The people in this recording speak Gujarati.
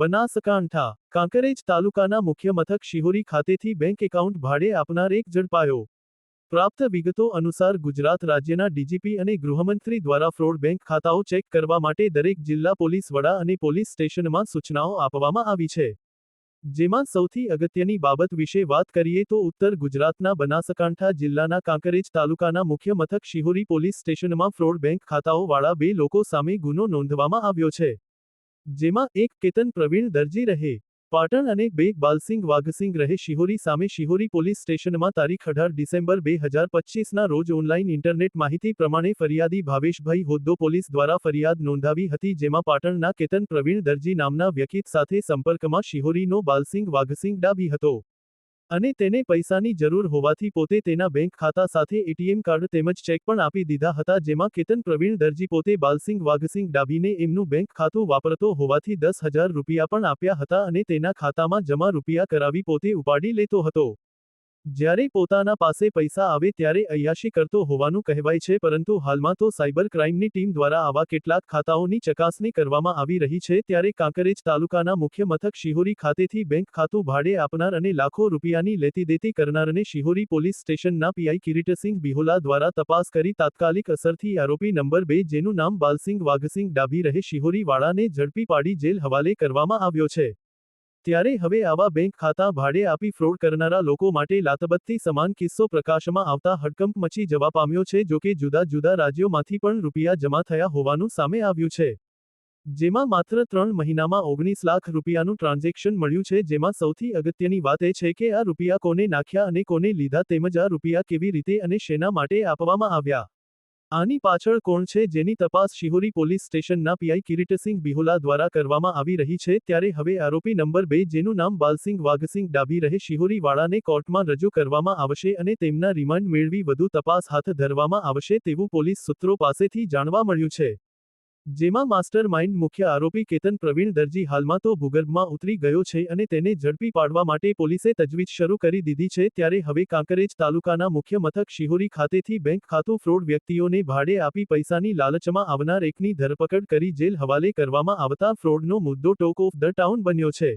બનાસકાંઠા, કાંકરેજ તાલુકાના મુખ્ય મથક શિહોરી ખાતેથી બેંક એકાઉન્ટ ભાડે આપનાર એક ઝડપાયો. પ્રાપ્ત વિગતો અનુસાર ગુજરાત રાજ્યના ડીજીપી અને ગૃહમંત્રી દ્વારા ફ્રોડ બેંક ખાતાઓ ચેક કરવા માટે દરેક જિલ્લા પોલીસ વડા અને પોલીસ સ્ટેશનમાં સૂચનાઓ આપવામાં આવી છે. જેમાં સૌથી અગત્યની બાબત વિશે વાત કરીએ તો ઉત્તર ગુજરાતના બનાસકાંઠા જિલ્લાના કાંકરેજ તાલુકાના મુખ્ય મથક શિહોરી પોલીસ સ્ટેશનમાં ફ્રોડ બેંક ખાતાઓવાળા બે લોકો સામે ગુનો નોંધવામાં આવ્યો છે. જેમાં એક કેતન પ્રવીણ દરજી રહે, પાટણ અને બે બાલસિંગ વાઘસિંગ રહે. શિહોરી સામે શિહોરી પોલીસ સ્ટેશનમાં તારીખ અઢાર ડિસેમ્બર બે હજાર પચીસના રોજ ઓનલાઈન ઇન્ટરનેટ માહિતી પ્રમાણે ફરિયાદી ભાવેશભાઈ હોદ્દો પોલીસ દ્વારા ફરિયાદ નોંધાવી હતી, જેમાં પાટણના કેતન પ્રવીણ દરજી નામના વ્યકિત સાથે સંપર્કમાં શિહોરીનો બાલસિંગ વાઘસિંગ ડાબી હતો. અને તેને પૈસાની જરૂર હોવાથી પોતે તેના બેંક ખાતા સાથે એટીએમ કાર્ડ તેમજ ચેક પણ આપી દીધા હતા, જેમાં કેતન પ્રવીણ દરજી પોતે બાલસિંગ વાઘસિંગ ડાબીને એમનું બેંક ખાતું વાપરતો હોવાથી દસ હજાર રૂપિયા પણ આપ્યા હતા અને તેના ખાતામાં જમા રૂપિયા કરાવી પોતે ઉપાડી લેતો હતો. જ્યારે પોતાના પાસે પૈસા આવે ત્યારે અયાશી કરતો હોવાનું કહેવાય છે, પરંતુ હાલમાં તો સાયબર ક્રાઇમની ટીમ દ્વારા આવા કેટલાક ખાતાઓની ચકાસણી કરવામાં આવી રહી છે, ત્યારે કાંકરેજ તાલુકાના મુખ્ય મથક શિહોરી ખાતેથી બેંક ખાતું ભાડે આપનાર અને લાખો રૂપિયાની લેતી દેતી કરનારને શિહોરી પોલીસ સ્ટેશનના પીઆઈ કિરીટસિંહ બિહોલા દ્વારા તપાસ કરી તાત્કાલિક અસરથી આરોપી નંબર બે, જેનું નામ બાલસિંગ વાઘસિંગ ડાભી રહે, શિહોરીવાળાને ઝડપી પાડી જેલ હવાલે કરવામાં આવ્યો છે. ત્યારે હવે આવા બેંક ખાતા ભાડે આપી ફ્રોડ કરનારા લોકો માટે લાતબત્તી સમાન કિસ્સો પ્રકાશમાં આવતા હડકંપ મચી જવા પામ્યો છે જોકે જુદા જુદા રાજ્યોમાંથી પણ રૂપિયા જમા થયા હોવાનું સામે આવ્યું છે. જેમાં માત્ર ત્રણ મહિનામાં ઓગણીસ લાખ રૂપિયાનું ટ્રાન્ઝેક્શન મળ્યું છે, જેમાં સૌથી અગત્યની વાત એ છે કે આ રૂપિયા કોને નાખ્યા અને કોને લીધા તેમજ આ રૂપિયા કેવી રીતે અને શેના માટે આપવામાં આવ્યા. આની પાછળ કોણ છે જેની તપાસ શિહોરી પોલીસ સ્ટેશનના પીઆઈ કિરીટસિંહ બિહોલા દ્વારા કરવામાં આવી રહી છે? ત્યારે હવે આરોપી નંબર બે, જેનું નામ બાલસિંગ વાઘસિંગ ડાભી રહે, શિહોરીવાળાને કોર્ટમાં રજૂ કરવામાં આવશે અને તેમના રિમાન્ડ મેળવી વધુ તપાસ હાથ ધરવામાં આવશે તેવું પોલીસ સૂત્રો પાસેથી જાણવા મળ્યું છે. જેમાં માસ્ટર માઇન્ડ મુખ્ય આરોપી કેતન પ્રવીણ દરજી હાલમાં તો ભૂગર્ભમાં ઉતરી ગયો છે અને તેને ઝડપી પાડવા માટે પોલીસે તજવીજ શરૂ કરી દીધી છે ત્યારે હવે કાંકરેજ તાલુકાના મુખ્ય મથક શિહોરી ખાતેથી બેંક ખાતું ફ્રોડ વ્યક્તિઓને ભાડે આપી પૈસાની લાલચમાં આવનાર એકની ધરપકડ કરી જેલ હવાલે કરવામાં આવતા ફ્રોડનો મુદ્દો ટોક ઓફ ધ ટાઉન બન્યો છે.